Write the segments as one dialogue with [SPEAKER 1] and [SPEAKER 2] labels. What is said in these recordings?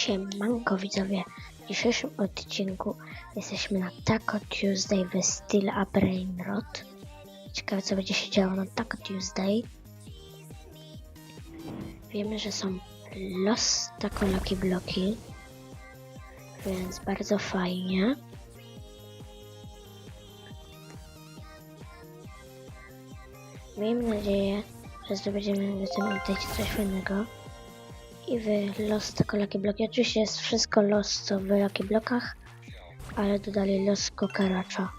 [SPEAKER 1] Siemanko widzowie, w dzisiejszym odcinku jesteśmy na Taco Tuesday w Steel A Brainrot. Ciekawe co będzie się działo na Taco Tuesday. Wiemy, że są los Taco Lucky Bloki, więc bardzo fajnie. Miejmy nadzieję, że zdobędziemy w tym coś fajnego i w los tylko Lucky Bloki. Oczywiście jest wszystko los co w Lucky Blokach, ale dodali los Kokaracza.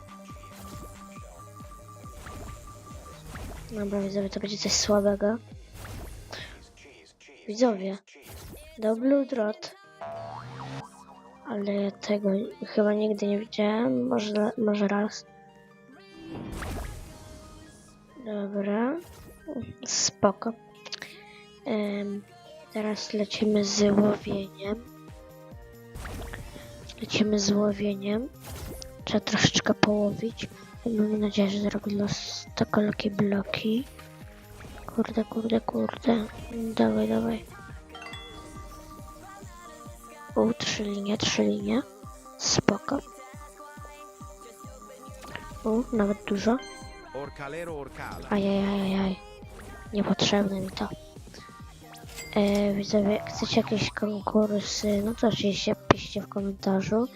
[SPEAKER 1] Dobra widzowie, to będzie coś słabego. Widzowie, do Blue Drot. Ale ja tego chyba nigdy nie widziałem, może, może raz. Dobra, spoko. Em, Teraz lecimy z łowieniem. Lecimy z łowieniem. Trzeba troszeczkę połowić. Mam nadzieję, że zrobi los lucky bloki. Kurde, kurde, kurde. Dawaj, dawaj. U, trzy linie, trzy linie. Spoko. U, nawet dużo. Ajajajajaj. Niepotrzebne mi to. E, widzowie, jak chcecie jakieś konkursy, no to oczywiście piszcie w komentarzu.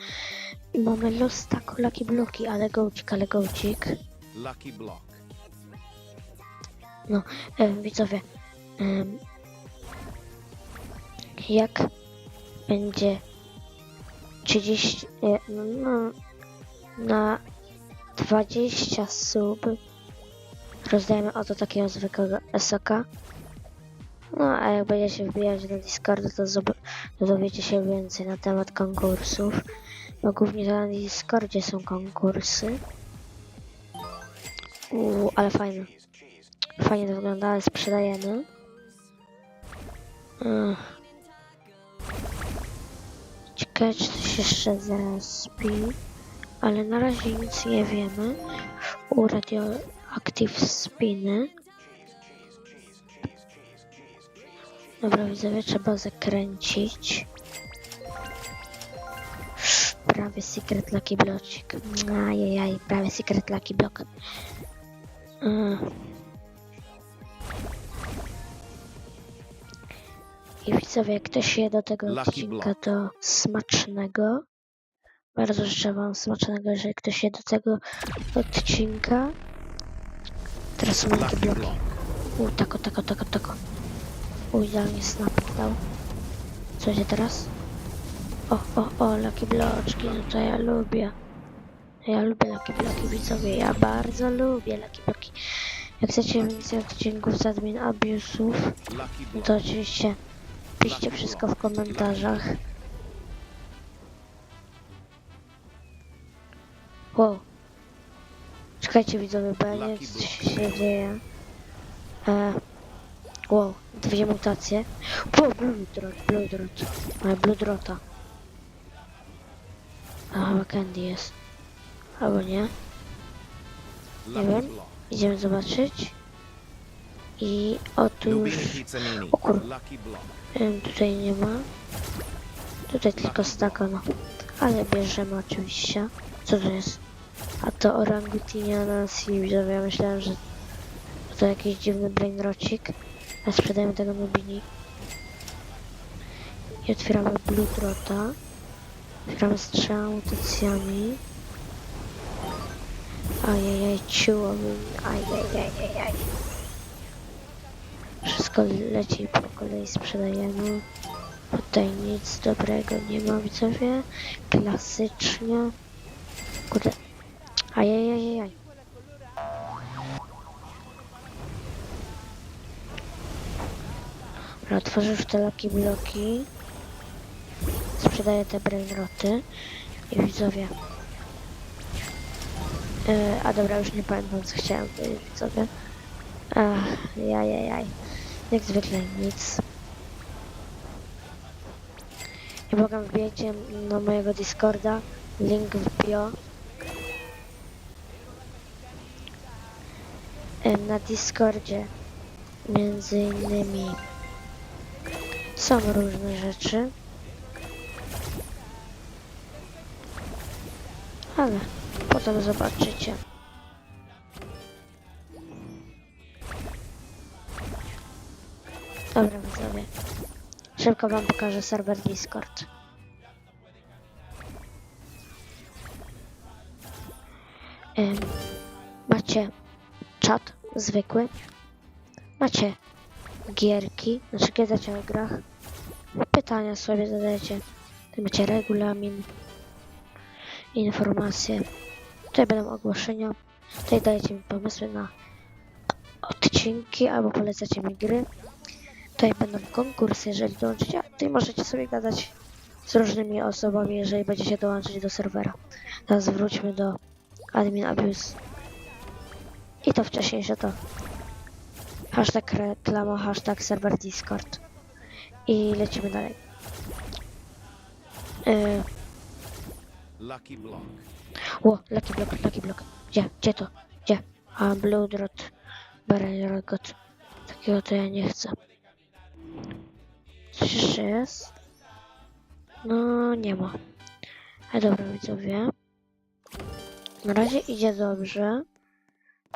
[SPEAKER 1] I mamy los taco lucky bloki, ale gołcik, ale gołcik.
[SPEAKER 2] Lucky Block.
[SPEAKER 1] No, e, widzowie, em, jak będzie 30, e, no, no, na 20 sub rozdajemy oto takiego zwykłego esoka. No, a jak będziecie wbijać na Discorda, to, dowiecie się więcej na temat konkursów. Bo głównie na Discordzie są konkursy. Uuu, ale fajne. Fajnie to wygląda, ale sprzedajemy. Ech. Czy coś jeszcze zrespi. Ale na razie nic nie wiemy. U Radioactive Spiny. Dobra, widzowie, trzeba zakręcić. Prawie Secret Lucky Bloczek. Ajajaj, prawie Secret Lucky Block. Mm. I widzowie, jak ktoś je do tego
[SPEAKER 2] Lucky
[SPEAKER 1] odcinka, to smacznego. Bardzo życzę wam smacznego, jeżeli ktoś je do tego odcinka. Teraz są Lucky Bloki. U, tako, tako, tako, tako. U, idealnie snap dał. Co będzie teraz? O, o, o, Lucky Bloczki, no to ja lubię. Ja lubię Lucky Bloki, widzowie, ja bardzo lubię Lucky Bloki. Jak chcecie więcej odcinków z admin abusów, no to oczywiście piszcie wszystko w komentarzach. Wow. Czekajcie widzowie, bo ja nie wiem co się dzieje. E, wow, dwie mutacje. Wow, Blue Drot, Blue Drot. Ale Blue Drota. A chyba Candy jest. Albo nie.
[SPEAKER 2] Lucky
[SPEAKER 1] wiem. Idziemy zobaczyć. I otóż...
[SPEAKER 2] Lubini Pizzanini.
[SPEAKER 1] O kur- tutaj nie ma. Tutaj tylko staka, no. Ale bierzemy oczywiście. Co to jest? A to orangutiniana Silvia. Ja myślałem, że to jakiś dziwny brainrocik. A sprzedajemy tego Nubini. I otwieramy Blue Trota. Otwieramy trzema mutacjami. Ajajaj, ciuło mi. Ajajajajaj. Wszystko leci po kolei sprzedajemy. Tutaj nic dobrego nie ma, widzowie. Klasycznie. Kurde. Ajajajajaj. Dobra, otworzę już te laki bloki. Sprzedaję te brainroty. I widzowie. E, a dobra, już nie pamiętam co chciałem powiedzieć, widzowie. Ach, jajajaj. Jak zwykle nic. Nie mogę wbijecie na mojego Discorda. Link w bio. Em, Na Discordzie między innymi są różne rzeczy. Ale potem zobaczycie. Dobra, widzowie. Szybko wam pokażę serwer Discord. Macie czat zwykły. Macie gierki, znaczy gadacie o grach. Pytania sobie zadajecie. Tu macie regulamin, informacje. Tutaj będą ogłoszenia. Tutaj dajecie mi pomysły na odcinki albo polecacie mi gry. Tutaj będą konkursy, jeżeli dołączycie. A tutaj możecie sobie gadać z różnymi osobami, jeżeli będziecie dołączyć do serwera. Teraz wróćmy do admin abuse. I to wcześniejsze to hashtag reklama, hashtag serwer Discord. I lecimy dalej. Yy,
[SPEAKER 2] Lucky block.
[SPEAKER 1] o, Lucky Block, Lucky Block. Gdzie? Gdzie to? Gdzie? A, Blood Rot. Barrel Rogot. Takiego to ja nie chcę. Jeszcze jest? No, nie ma. Ale dobra, widzowie. Na razie idzie dobrze.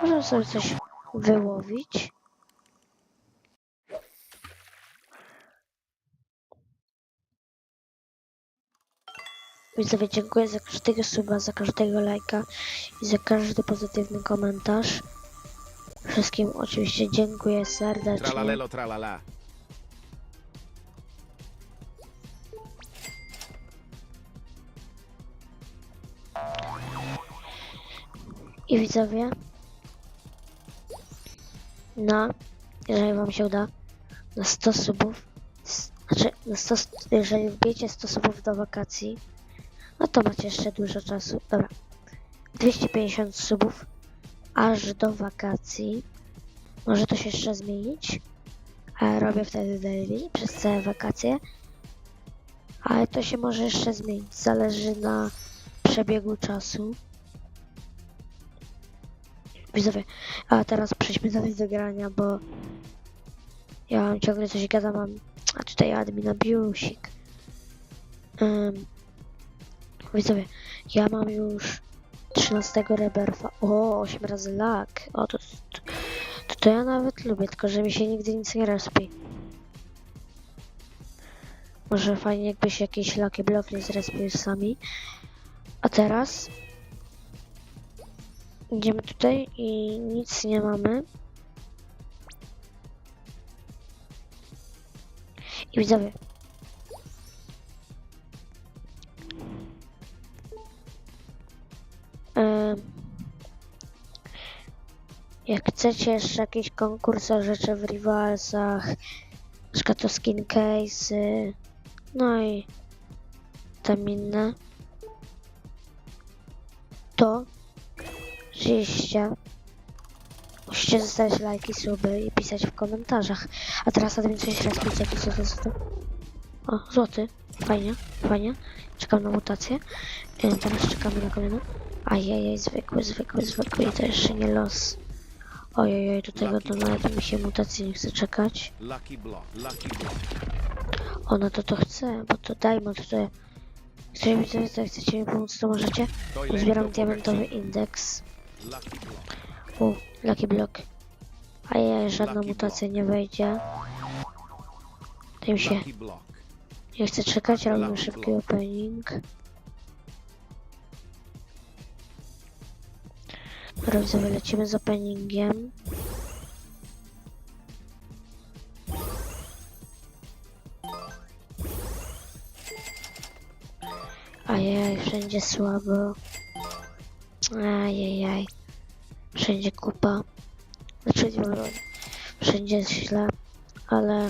[SPEAKER 1] Możemy sobie coś wyłowić. Widzowie, dziękuję za każdego suba, za każdego lajka i za każdy pozytywny komentarz. Wszystkim oczywiście dziękuję serdecznie.
[SPEAKER 2] Tralalelo tralala.
[SPEAKER 1] I widzowie, na, jeżeli wam się uda, na 100 subów, znaczy na 100, s- jeżeli wbijecie 100 subów do wakacji, no to macie jeszcze dużo czasu. Dobra, 250 subów aż do wakacji. Może to się jeszcze zmienić, ale robię wtedy daily przez całe wakacje. Ale to się może jeszcze zmienić, zależy na przebiegu czasu. Widzowie, a teraz przejdźmy dalej do grania, bo ja ciągle coś gadam, a tutaj admin abusik. Um, widzowie, ja mam już 13 reberfa, o, 8 razy lag, o, to, to, to, ja nawet lubię, tylko że mi się nigdy nic nie respi. Może fajnie jakby się jakieś laki blok nie zrespił sami. A teraz Idziemy tutaj i nic nie mamy. I widzowie. Jak chcecie jeszcze jakiś konkurs o rzeczy w Rivalsach, na przykład to skin case'y, no i tam inne, to Oczywiście. Musicie zostawiać lajki, suby i pisać w komentarzach. A teraz admin coś rozpić, jaki co to jest? O, złoty. Fajnie, fajnie. Czekam na mutację. Teraz czekamy na kolejną. Ajajaj, zwykły, zwykły, zwykły i to jeszcze nie los. Ojojoj, do tego to nawet mi się mutacji nie chce czekać. Ona to to chce, bo to Diamond to... Jeżeli widzę, że chcecie mi pomóc, to możecie.
[SPEAKER 2] To
[SPEAKER 1] Zbieram diamentowy indeks. U, Lucky Block. A ja żadna mutacja nie wejdzie. Tym się nie chcę czekać, robimy szybki opening. Dobra, widzowie, lecimy z openingiem. Ajaj, wszędzie słabo. Ajajaj. Wszędzie kupa. Znaczy, wszędzie źle, ale...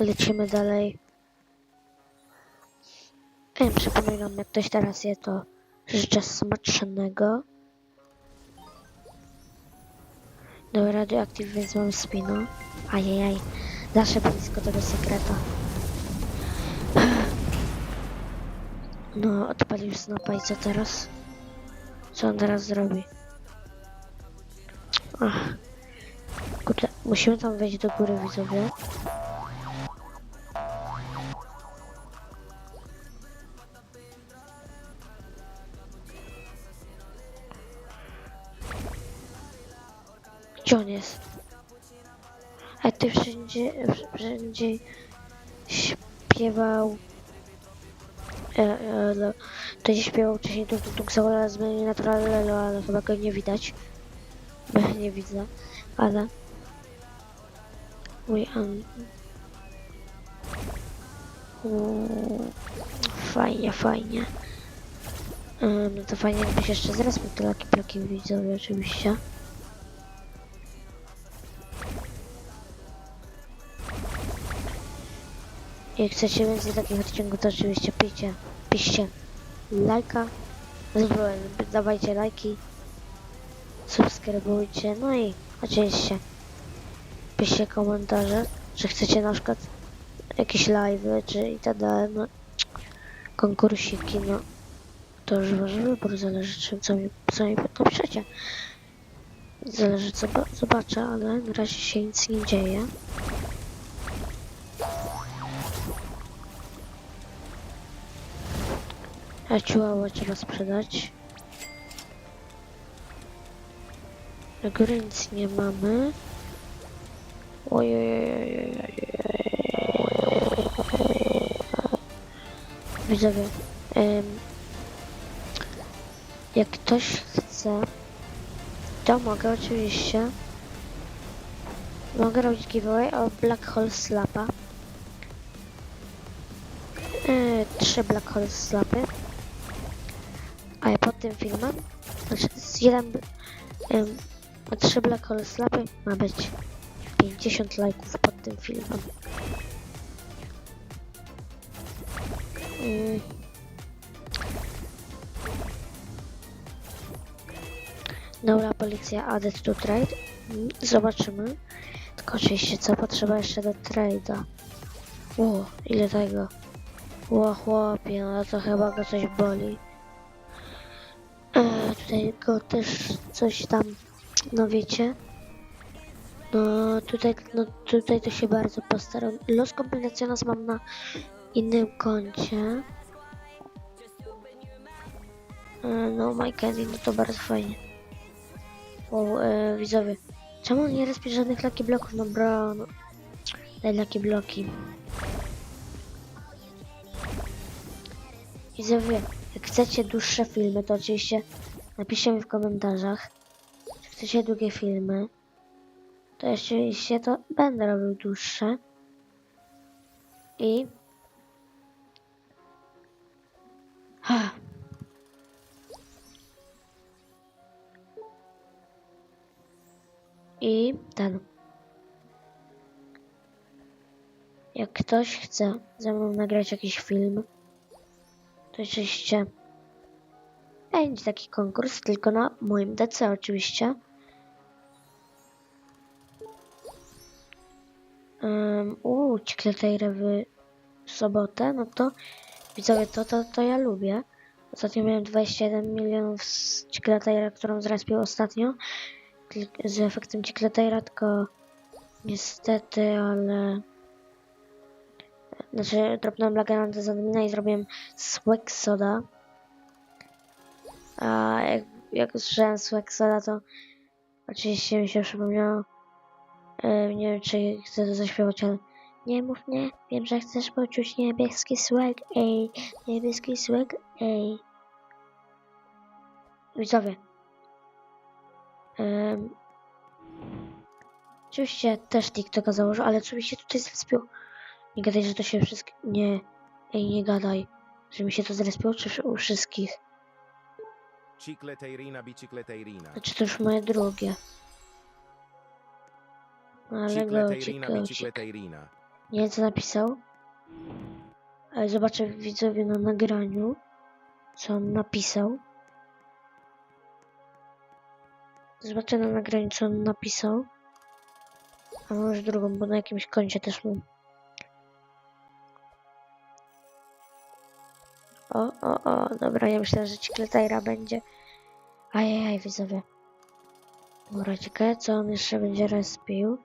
[SPEAKER 1] Lecimy dalej. Ej, przypominam, jak ktoś teraz je, to życzę smacznego. Radioactive, więc mam spino. Ajajaj, zawsze blisko tego sekreta. No, odpalił snapa i co teraz? Co on teraz zrobi? Ach. Kurde, musimy tam wejść do góry, widzowie. Gdzie on jest? A ty wszędzie, wszędzie śpiewał. E, e, no, to nie śpiewał wcześniej tu tu Xaola zmieni na Trallelo, ale chyba go nie widać. Nie widzę, ale. Mój an. Fajnie, fajnie. Em, No to fajnie, jakbyś jeszcze zaraz mógł te laki plaki widzowie oczywiście. Jak chcecie więcej takich odcinków, to oczywiście piszcie, piszcie lajka, dawajcie lajki, subskrybujcie, no i oczywiście piszcie komentarze, że chcecie na przykład jakieś live'y, czy i tak no konkursiki, no to już wasz wybór, zależy czym, co mi, co mi napiszecie. Zależy co zobaczę, ale na razie się nic nie dzieje. A ciułała trzeba sprzedać. Na górę nic nie mamy. Ojej. Widzowie, em, jak ktoś chce, to mogę oczywiście. Mogę robić giveaway o Black Hole Slapa. Yy, trzy Black Hole Slapy. Tym filmem, znaczy z jeden, ym, trzy Black Hole Slapy ma być 50 lajków pod tym filmem. Yy. Dobra, policja added to trade. Mm, Zobaczymy. Tylko oczywiście co potrzeba jeszcze do trade'a. O, ile tego. Ło, chłopie, no to chyba go coś boli. E, tutaj go też coś tam, no wiecie. No tutaj, no tutaj to się bardzo postaram. Los Combinaciones mam na innym koncie. E, no My Candy, no to bardzo fajnie. O, e, widzowie. Czemu nie respisz żadnych laki bloków? No bro, no. Daj laki bloki. Widzowie, jak chcecie dłuższe filmy, to oczywiście napiszcie mi w komentarzach. Czy chcecie długie filmy, to oczywiście to będę robił dłuższe. I... Ha. I ten. Jak ktoś chce ze mną nagrać jakiś film, to oczywiście będzie taki konkurs, tylko na moim DC oczywiście. Um, uuu, cikletejrę w sobotę, no to widzowie, to, to, to ja lubię. Ostatnio miałem 21 milionów z cikletejra, którą zrespił ostatnio. Z efektem cikletejra, tylko niestety, ale... Znaczy, dropnąłem Lagaranta z admina i zrobiłem Swag Soda. A jak, jak usłyszałem Soda, to oczywiście mi się przypomniało. E, nie wiem, czy chcę to zaśpiewać, ale nie mów nie. Wiem, że chcesz poczuć niebieski swag, ej. Niebieski swag, ej. Widzowie. Um, oczywiście też TikToka założę, ale oczywiście tutaj zrespił. Nie gadaj, że to się wszystko... Nie. Ej, nie gadaj. Że mi się to zrespiło, czy u wszystkich?
[SPEAKER 2] Cicleteirina, bicicleteirina.
[SPEAKER 1] Znaczy to już moje drugie. No, Ale
[SPEAKER 2] Cicleteirina,
[SPEAKER 1] gocik.
[SPEAKER 2] bicicleteirina.
[SPEAKER 1] Nie wiem co napisał. Ale zobaczę widzowie na nagraniu, co on napisał. Zobaczę na nagraniu, co on napisał. A może drugą, bo na jakimś koncie też mam. O, o, o, dobra, ja myślę, że Cikletajra będzie. Ajajaj, widzowie. Dobra, co on jeszcze będzie respił.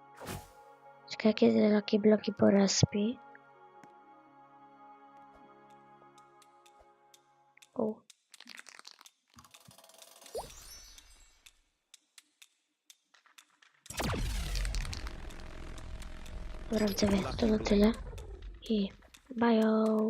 [SPEAKER 1] Ciekawe, kiedy takie bloki porespi. O. Dobra, widzowie, to na tyle. I bajo.